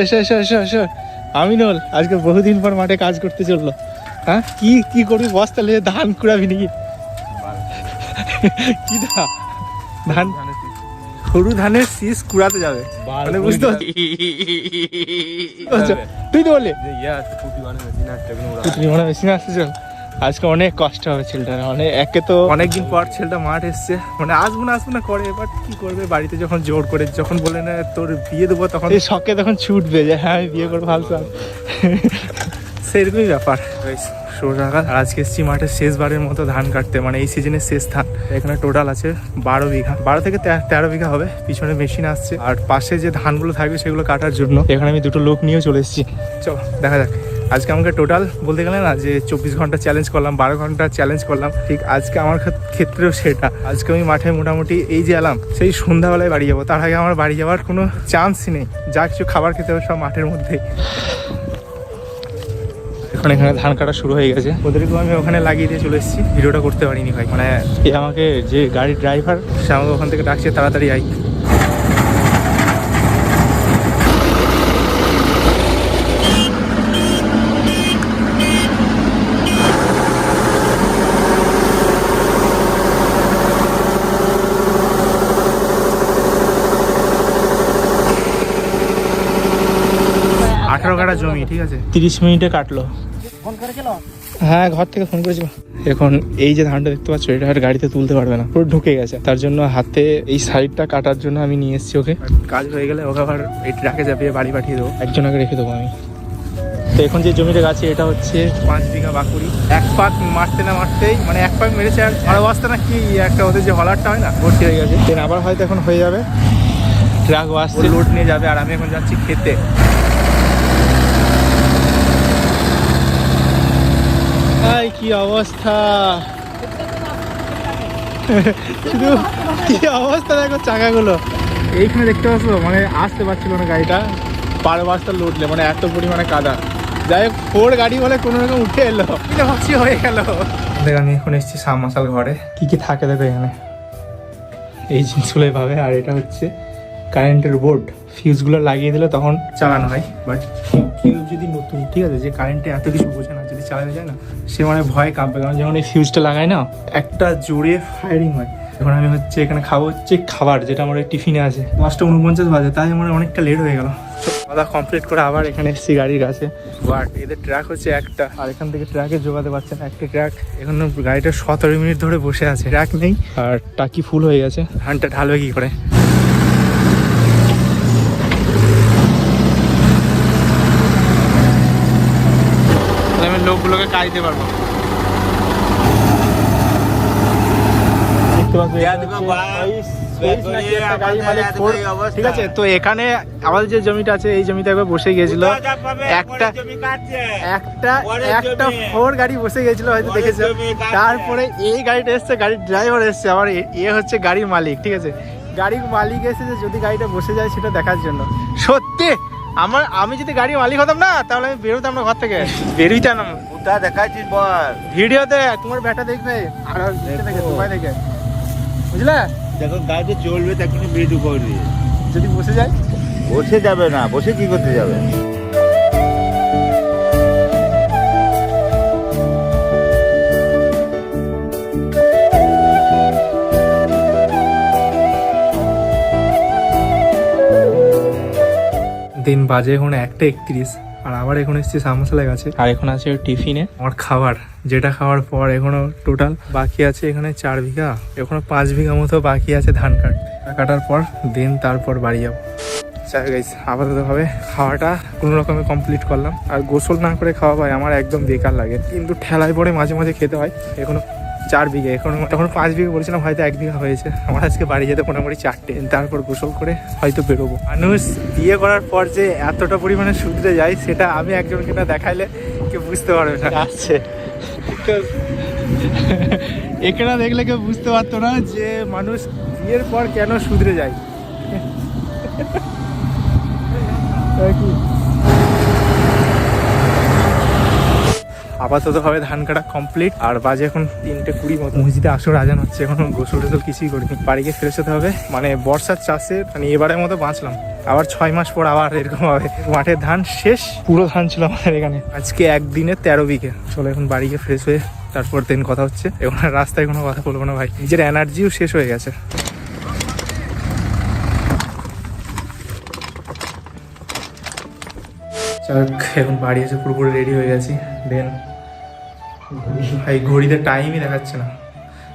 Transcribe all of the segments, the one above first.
এসো আমিনুল আজকে বহুদিন পর মাঠে কাজ করতে চলল। হ্যাঁ? কি কি করবি বস্তা নিয়ে ধান কুড়াবি নাকি? কি দা ধান? সরু ধানের শীষ কুড়াতে যাবে। মানে বুঝতে পারছি। তুই তো বললি। পুত্রি মনে মেশিন আসছে চল। আজকে অনেক কষ্ট হবে ছেলেটার অনেক একে তো অনেকদিন পর ছেলেটা মাঠ এসছে। মানে আসব না আসব না করে এবার কি করবে? বাড়িতে যখন জোর করে যখন বলে না তোর বিয়ে দেবো তখন এই শখে তখন ছুটবে যে হ্যাঁ আমি বিয়ে করব ভালো সেরকমই ব্যাপার। আর আজকে এসছি মাঠে শেষবারের মতো ধান কাটতে মানে এই সিজনের শেষ ধান। এখানে টোটাল আছে বারো বিঘা। বারো থেকে তেরো বিঘা হবে পিছনে মেশিন আসছে। আর পাশে যে ধানগুলো থাকবে সেগুলো কাটার জন্য। এখানে আমি দুটো লোক নিয়েও চলে এসেছি। চলো দেখা যাক। আজকে আমাকে টোটাল বলতে গেলে না যে চব্বিশ ঘণ্টা চ্যালেঞ্জ করলাম বারো ঘণ্টা চ্যালেঞ্জ করলাম ঠিক আজকে আমার ক্ষেত্রেও সেটা। আজকে আমি মাঠে মোটামুটি এই যে এলাম সেই সন্ধ্যাবেলায় বাড়ি যাব। তার আগে আমার বাড়ি যাওয়ার কোনো চান্সই নেই। যা কিছু খাবার খেতে হবে সব মাঠের মধ্যে এখন এখানে ধান কাটা শুরু হয়ে গেছে। ওদেরকেও আমি ওখানে লাগিয়ে দিয়ে চলে এসেছি। ভিডিওটা করতে পারিনি ভাই। মানে আমাকে যে গাড়ির ড্রাইভার সে আমাকে ওখান থেকে ডাকছে তাড়াতাড়ি আই আঠারো কাটা জমি ঠিক আছে? তিরিশ মিনিটে কাটলো। হ্যাঁ ঘর থেকে ফোন করেছিল। এখন এই যে ধানটা দেখতে পাচ্ছ এটা আর গাড়িতে তুলতে পারবে না। পুরো ঢুকে গেছে। তার জন্য হাতে এই সাইডটা কাটার জন্য আমি নিয়ে এসেছি ওকে। কাজ হয়ে গেলে ওকে আবার এই ট্রাকে চাপিয়ে বাড়ি পাঠিয়ে দেবো। একজনকে রেখে দেবো আমি। তো এখন যে জমিটা গাছে এটা হচ্ছে পাঁচ বিঘা বাকুড়ি। এক পাক মারতে না মারতেই মানে এক পাক মেরেছে আর আর অবস্থা না কি একটা ওদের যে হলারটা হয় না ভর্তি হয়ে গেছে। দেন আবার হয়তো এখন হয়ে যাবে। ট্রাক আসছে। লোড নিয়ে যাবে আর আমি এখন যাচ্ছি খেতে। কি অবস্থা? শুধু কি অবস্থা দেখো চাকাগুলো। এইখানে দেখতে পাচ্ছ মানে আসতে পারছিল না গাড়িটা। বারো বস্তা লুটলে মানে এত পরিমাণে কাদা। যাই হোক ফোর গাড়ি বলে কোনো রকম উঠে এলো। ভাবছি হয়ে গেল। দেখ আমি এখন এসেছি সামমাসাল ঘরে। কি কি থাকে দেখো এখানে। এই জিনিসগুলোই পাবে আর এটা হচ্ছে কারেন্টের বোর্ড ফিউজগুলো লাগিয়ে দিলে তখন চালানো হয় বাট নতুন ঠিক আছে, যে কারেন্টে এত কিছু বোঝে না, যদি চালানো যায় না, সে মানে ভয় কাঁপবে। কারণ যখন এই ফিউজটা লাগায় না, একটা জোরে ফায়ারিং হয়। এখন আমি হচ্ছে এখানে খাব হচ্ছে খাবার, যেটা আমার টিফিনে আছে। পাঁচটা উনপঞ্চাশ বাজে, তাই আমার অনেকটা লেট হয়ে গেল। খাওয়া কমপ্লিট করে আবার এখানে এসেছি গাড়ির কাছে। বাট এদের ট্র্যাক হচ্ছে একটা। আর এখান থেকে ট্র্যাকে যোগাতে পারছে না। একটা ট্র্যাক এখন গাড়িটা সতেরো মিনিট ধরে বসে আছে। ট্র্যাক নেই। আর টাকি ফুল হয়ে গেছে। ধানটা ঢালবে কি করে তাহলে আমি লোকগুলোকে কাজ দিতে পারব দেখতে পাচ্ছ, এটা হচ্ছে বাইশ- বাইশ নাকি একটা গাড়ি মালিক ফোর- ঠিক আছে তো এখানে আমাদের যে জমিটা আছে এই জমিতে একবার বসে গিয়েছিল একটা একটা একটা ফোর গাড়ি বসে হয়তো দেখেছ। তারপরে এই গাড়িটা এসছে গাড়ির ড্রাইভার এসছে। আবার এ- হচ্ছে গাড়ির মালিক ঠিক আছে? গাড়ির মালিক এসেছে যদি গাড়িটা বসে যায় সেটা দেখার জন্য। সত্যি! আমার আমি যদি গাড়ির মালিক হতাম না তাহলে আমি বেরোতাম না ঘর থেকে। বেরোইতাম না কোথা দেখাচ্ছিস বল ভিডিওতে তোমার ব্যাটা দেখবে। আর দেখে। থেকে তোমায় দেখে। বুঝলে? দেখো গাড়িতে চলবে তখন মৃদু করবি যদি বসে যায়। বসে যাবে না বসে কি করতে যাবে? দিন বাজে এখন একটা একত্রিশ আর আবার এখন এসেছি সামোসালা গাছে। আর এখন আছে টিফিনে। আমার খাবার যেটা খাওয়ার পর এখনও টোটাল বাকি আছে এখানে চার বিঘা এখনও পাঁচ বিঘা মতো বাকি আছে ধান কাট কাটার পর দিন তারপর বাড়ি যাব। চাই গাইস আপাতত ভাবে খাওয়াটা কোনো রকমে কমপ্লিট করলাম। আর গোসল না করে খাওয়া ভাই আমার একদম বেকার লাগে। কিন্তু ঠেলায় পরে মাঝে মাঝে খেতে হয়। এখনও চার বিঘে। এখন তখন পাঁচ বিঘে বলেছিলাম হয়তো এক বিঘা হয়েছে। আমার আজকে বাড়ি যেতে মোটামুটি চারটে। তারপর গোসল করে হয়তো বেরোবো। মানুষ বিয়ে করার পর যে এতটা পরিমাণে শুধরে যায় সেটা আমি একজনকে না দেখাইলে কেউ বুঝতে পারবে না। আসছে এখানে দেখলে কেউ বুঝতে পারতো না যে মানুষ বিয়ের পর কেন শুধরে যায়। কি? আপাতত আপাতত ভাবে ধান কাটা কমপ্লিট আর বাজে এখন তিনটে কুড়ি মতো। মসজিদে আসর আজান হচ্ছে, এখন গোসল টোসল কিছুই করিনি। বাড়িকে ফেরত যেতে হবে। মানে বর্ষার চাষে মানে এবারের মতো বাঁচলাম। আবার ছয় মাস পর আবার এরকম হবে। মাঠের ধান শেষ, পুরো ধান ছিল আমাদের এখানে। আজকে একদিনে তেরো বিঘে। চলো এখন বাড়িকে ফ্রেশ হয়ে তারপর দিন কথা হচ্ছে। এখন রাস্তায় কোনো কথা বলব না ভাই। নিজের এনার্জিও শেষ হয়ে গেছে। যাক, এখন বাড়ি এসে পুরোপুরি রেডি হয়ে গেছি। দেন ভাই ঘড়িতে টাইমই দেখাচ্ছে না।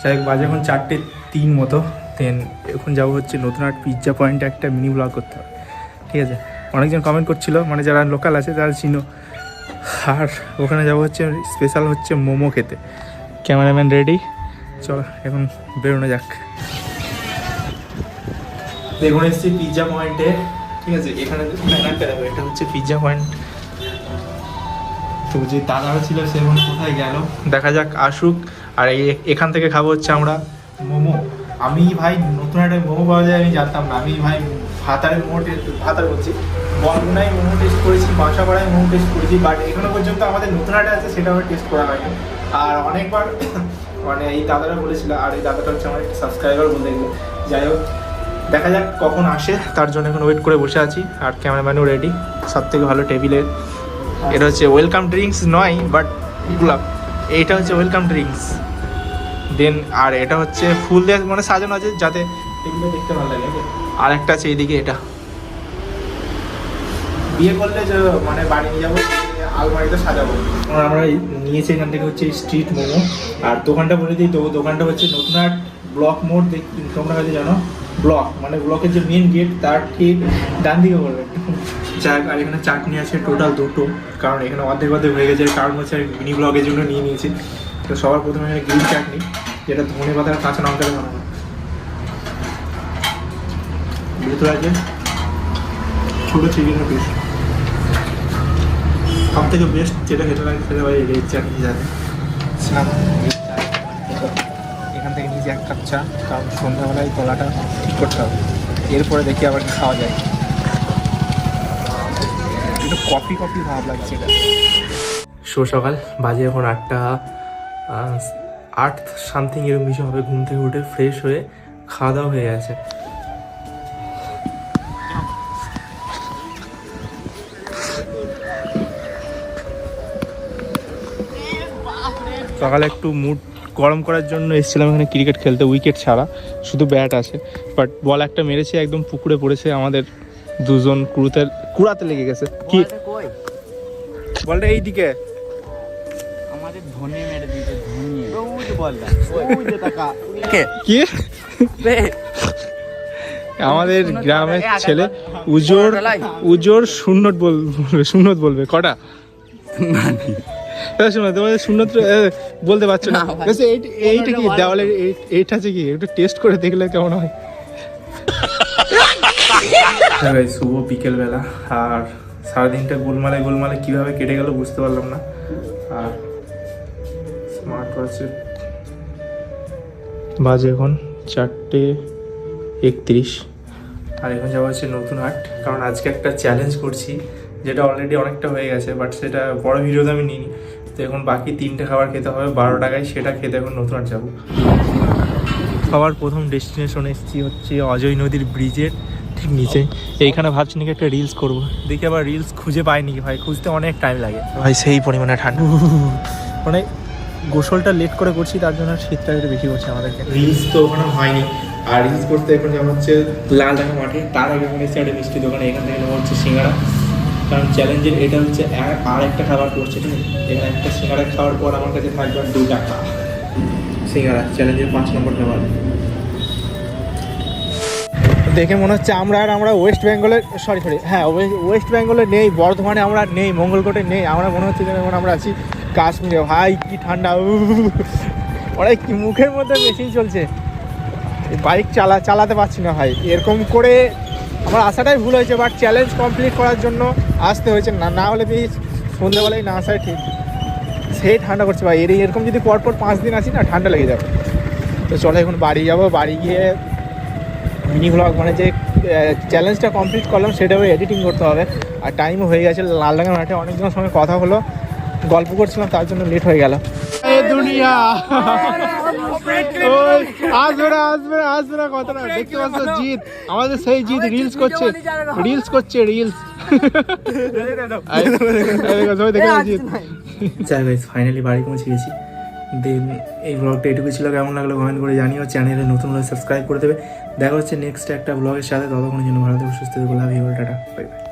যাই হোক, বাজে এখন চারটে তিন মতো। দেন এখন যাব হচ্ছে নতুন আট পিৎজা পয়েন্টে একটা মিনি ব্লগ করতে। হবে ঠিক আছে? অনেকজন কমেন্ট করছিল মানে যারা লোকাল আছে তারা চিনো। আর ওখানে যাব হচ্ছে স্পেশাল হচ্ছে মোমো খেতে। ক্যামেরাম্যান রেডি চলো, এখন বেরোনো যাক। দেখুন, এসছি পিৎজা পয়েন্টে ঠিক আছে? এখানে এটা হচ্ছে পিৎজা পয়েন্ট তো যে দাদারা ছিল সে এখন কোথায় গেল? দেখা যাক আসুক। আর এই এখান থেকে খাব হচ্ছে আমরা। মোমো। আমি ভাই নতুন একটা মোমো পাওয়া যায় আমি জানতাম না। আমি ভাই ভাতারে মোমো টেস্ট ভাতারে বলছি। বনগুনায় মোমো টেস্ট করেছি বাসাপাড়ায় মোমো টেস্ট করেছি বাট এখনও পর্যন্ত আমাদের নতুন একটা আছে সেটা আমার টেস্ট করা হয়নি। আর অনেকবার মানে এই দাদারা বলেছিল আর এই দাদাটা হচ্ছে আমার সাবস্ক্রাইবার বলতে গেলে যাই হোক দেখা যাক কখন আসে। তার জন্য এখন ওয়েট করে বসে আছি। আর ক্যামেরাম্যানও রেডি সব থেকে ভালো টেবিলের এটা হচ্ছে ওয়েলকাম ড্রিঙ্কস নয় বাট গোলাপ। এইটা হচ্ছে ওয়েলকাম ড্রিঙ্কস দেন আর এটা হচ্ছে ফুল দিয়ে মানে সাজানো আছে, যাতে টেবিলে দেখতে ভালো লাগে আর একটা আছে এইদিকে, এটা। বিয়ে করলে যে মানে বাড়ি নিয়ে যাব, আলমারিতে সাজাবো। আমরা নিয়েছি এখান থেকে হচ্ছে স্ট্রিট মোমো। আর দোকানটা বলে দিই, তো দোকানটা হচ্ছে নতুন ব্লক মোড় তোমরা হয়তো জানো। ব্লক মানে ব্লকের যে মেন গেট তার ঠিক ডান দিকে পড়বে যাক আর এখানে চাটনি আছে টোটাল দুটো, কারণ এখানে অর্ধেক অর্ধেক হয়ে গেছে, কারণ হচ্ছে আমি মিনি ব্লগের জন্য নিয়ে নিয়েছি। তো সবার প্রথমে গ্রিন চাটনি, যেটা ধনে পাতার কাঁচা লঙ্কাতে বানানো। ভিতরে আছে ছোটো চিকেনের পিস সব থেকে বেস্ট যেটা খেতে লাগে সেটা ভাই রেড চাটনি জানে এখান থেকে নিজে এক কাপ চা, কারণ সন্ধ্যাবেলায় গলাটা ঠিক করতে হবে। এরপরে দেখি আবার খাওয়া যায়। একটু কফি কফি ভাব লাগছে। এটা শো সকাল। বাজে এখন আটটা আট সামথিং এরকম কিছু হবে ঘুম থেকে উঠে ফ্রেশ হয়ে খাওয়া দাওয়া হয়ে গেছে। সকালে একটু মুড গরম করার জন্য এসেছিলাম এখানে ক্রিকেট খেলতে উইকেট ছাড়া শুধু ব্যাট আছে। বাট বল একটা মেরেছে একদম পুকুরে পড়েছে আমাদের দুজন কুড়ুতে কুড়াতে লেগে গেছে। কি? বলটা এইদিকে। আমাদের ধনে মেরে ধনে। ওই যে বলটা ওই যে টাকা কি। আমাদের গ্রামের ছেলে উজোর উজোর শূন্যত বল- বলবে শূন্যত বলবে কটা? এ, শোনো তোমাদের শূন্যত বলতে পারছ না। এই- এইটা কি? দেওয়ালের এই- এইটা আছে কি? একটু টেস্ট করে দেখলে কেমন হয়। শুভ বিকেলবেলা। আর সারাদিনটা গোলমালে গোলমালে কীভাবে কেটে গেল বুঝতে পারলাম না। আর স্মার্ট ওয়াচে বাজে এখন চারটে একত্রিশ। আর এখন যাওয়া হচ্ছে নতুন হাট কারণ আজকে একটা চ্যালেঞ্জ করছি যেটা অলরেডি অনেকটা হয়ে গেছে বাট সেটা বড় ভিডিওতে আমি নিইনি। তো এখন বাকি তিনটে খাবার খেতে হবে বারো টাকায় সেটা খেতে এখন নতুন হাট যাব। সবার প্রথম ডেস্টিনেশন এসেছি হচ্ছে অজয় নদীর ব্রিজের ঠিক নিচে। এইখানে ভাবছি নাকি একটা রিলস করব। দেখি আবার রিলস খুঁজে পাইনি ভাই। খুঁজতে অনেক টাইম লাগে। ভাই সেই পরিমাণে ঠান্ডা। মানে গোসলটা লেট করে করছি তার জন্য শীতটা একটু বেশি করছে আমাদেরকে। রিলস তো ওখানে হয়নি। আর রিলস করতে এখন যেমন হচ্ছে লাল ঢাকা মাঠে। তার আগে মনে হচ্ছে একটা মিষ্টি দোকানে। এখান থেকে নেওয়া হচ্ছে সিঙ্গারা। কারণ চ্যালেঞ্জের এটা হচ্ছে আর- আর একটা খাবার করছে ঠিক আছে? এখানে একটা সিঙ্গাড়া খাওয়ার পর আমার কাছে থাকবে দু টাকা সিঙ্গারা চ্যালেঞ্জের পাঁচ নম্বর খাবার। দেখে মনে হচ্ছে আমরা আর আমরা ওয়েস্ট বেঙ্গলের সরি সরি হ্যাঁ ওয়ে- ওয়েস্ট বেঙ্গলে নেই, বর্ধমানে আমরা নেই, মঙ্গলকোটে নেই, আমরা মনে হচ্ছে এখন আমরা আছি কাশ্মীরে। ভাই, কি ঠান্ডা ওরা, কি মুখের মধ্যে মেশিন চলছে। বাইক চালা চালাতে পারছি না ভাই। এরকম করে আমার আসাটাই ভুল হয়েছে বাট চ্যালেঞ্জ কমপ্লিট করার জন্য আসতে হয়েছে। না না হলে এই সন্ধ্যেবেলায় না আসাই ঠিক। সেই ঠান্ডা করছে ভাই। এর এরকম যদি পরপর পাঁচ দিন আসি না, ঠান্ডা লেগে যাবে। তো চলো এখন বাড়ি যাব। বাড়ি গিয়ে মিনি ব্লগ মানে যে চ্যালেঞ্জটা কমপ্লিট করলাম সেটাও এডিটিং করতে হবে। আর টাইমও হয়ে গেছে লালডাঙ্গা মাঠে অনেকজনের সঙ্গে কথা হলো গল্প করছিলাম তার জন্য লেট হয়ে গেল। দুনিয়া! ওই আসবে না আসবে না আসবে না কথাটা দেখতে পাচ্ছ জিৎ। আমাদের সেই জিৎ রিলস করছে। রিলস করছে রিলস ফাইনালি বাড়ি পৌঁছে গেছি। দেন এই ব্লগটা এটুকু ছিল। কেমন লাগল কমেন্ট করে জানিও। চ্যানেলে নতুন হলে সাবস্ক্রাইব করে দেবে। দেখা হচ্ছে নেক্সট একটা ব্লগের সাথে। ততক্ষণের জন্য ভালো থেকো, সুস্থ থেকো love you tata bye bye